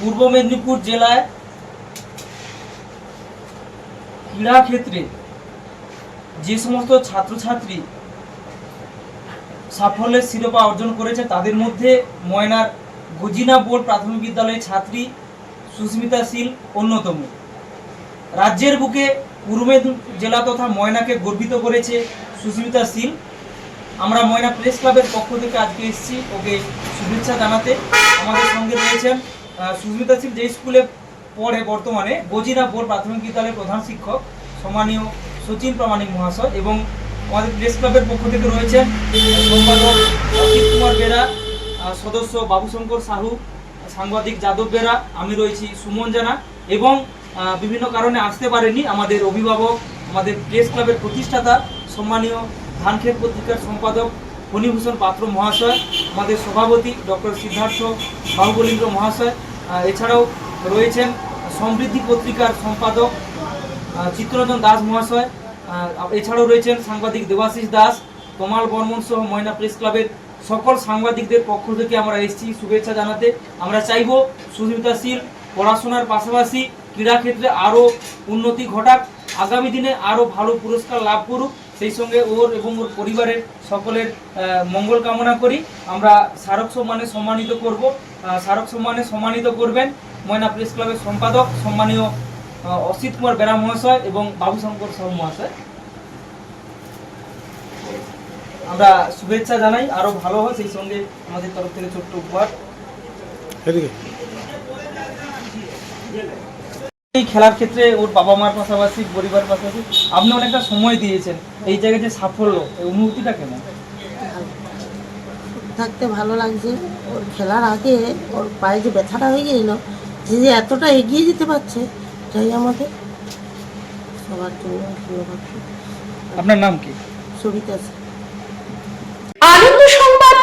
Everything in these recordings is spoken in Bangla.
পূর্ব মেদিনীপুর জেলায় ক্রীড়া ক্ষেত্রে যে সমস্ত ছাত্রছাত্রী সাফল্যের শিরোপা অর্জন করেছে, তাদের মধ্যে ময়নার গজিনা বোর্ড প্রাথমিক বিদ্যালয়ের ছাত্রী সুস্মিতা শীল অন্যতম। রাজ্যের বুকে পূর্ব জেলা তথা ময়নাকে গর্বিত করেছে সুস্মিতা শীল। আমরা ময়না প্রেস ক্লাবের পক্ষ থেকে আজকে এসেছি, ওকে শুভেচ্ছা জানাতে আমাদের সঙ্গে রয়েছেন সুস্মিতা শীল যে স্কুলে পড়ে বর্তমানে গজিনা বোর্ড প্রাথমিক বিদ্যালয়ের প্রধান শিক্ষক, সম্মানীয় সচিন প্রামাণিক মহাশয় এবং আমাদের প্রেস ক্লাবের পক্ষ থেকে রয়েছেন সম্পাদক অসিত কুমার বেরা সদস্য বাবুশঙ্কর সাহু, সাংবাদিক যাদব বেরা, আমি রয়েছি সুমন জানা এবং বিভিন্ন কারণে আসতে পারেনি আমাদের অভিভাবক, আমাদের প্রেস ক্লাবের প্রতিষ্ঠাতা, সম্মানীয় ধানক্ষেত পত্রিকার সম্পাদক ফণীভূষণ পাত্র মহাশয়। আমাদের সভাপতি ডক্টর সিদ্ধার্থ বাহুবলীন্দ্র মহাশয় এছাড়াও রয়েছেন সমৃদ্ধি পত্রিকার সম্পাদক চিত্তরঞ্জন দাস মহাশয় এছাড়াও রয়েছেন সাংবাদিক দেবাশিস দাস, তমাল বর্মন সহ ময়না প্রেস ক্লাবের সকল সাংবাদিকদের পক্ষ থেকে আমরা এসেছি শুভেচ্ছা জানাতে। আমরা চাইব সুস্মিতা শীল পড়াশোনার পাশাপাশি ক্রীড়া ক্ষেত্রে আরও উন্নতি ঘটাক। আগামী দিনে আরও ভালো পুরস্কার লাভ করুক। সেই সঙ্গে ওর এবং ওর পরিবারের সকলের মঙ্গল কামনা করি। আমরা স্মারক সম্মানে সম্মানিত করব। স্মারক সম্মানে সম্মানিত করবেন ময়না প্রেস ক্লাবের সম্পাদক, সম্মানীয় অসিত কুমার বেরা মহাশয় এবং বাবুশঙ্কর সাহু মহাশয়। আমরা শুভেচ্ছা জানাই, আরও ভালো হয় সেই সঙ্গে আমাদের তরফ থেকে ছোট্ট উপহার। এই খেলার ক্ষেত্রে ওর বাবা মার পাশাপাশি পরিবার পাশাপাশি আপনি অনেকটা সময় দিয়েছেন। এই জায়গায় যে সাফল্য এই অনুভূতিটা কেমন? থাকতে ভালো লাগছে। ওর খেলার আগে ওর পায়ে যে ব্যথাটা হয়ে গেছিল যে যে এতটা এগিয়ে যেতে পারছে এটাই আমাকে সবার জন্য ধন্যবাদ আপনার নাম কি? Sabita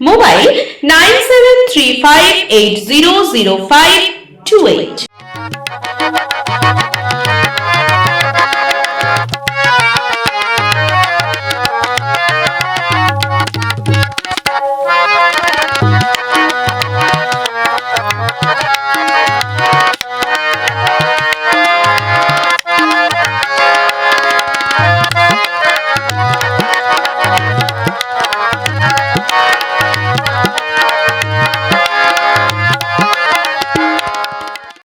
mobile nine seven three five eight zero zero five two eight